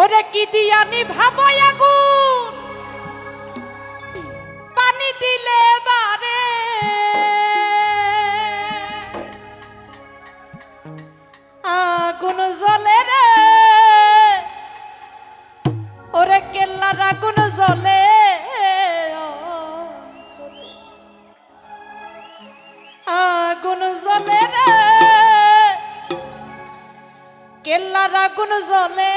ওরে কি দিয়ানি ভাবায়া আগুন জ্বলে রে। ওরে কেল্লার জ্বলে আগুন জ্বলে রে। কেল্লার আগুন জ্বলে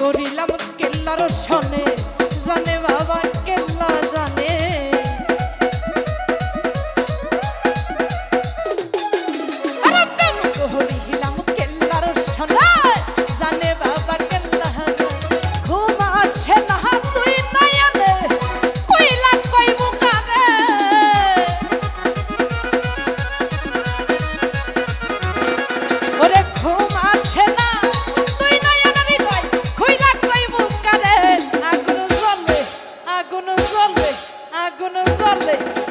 করিলাম কেল্লার সনে। জানে বাবা 对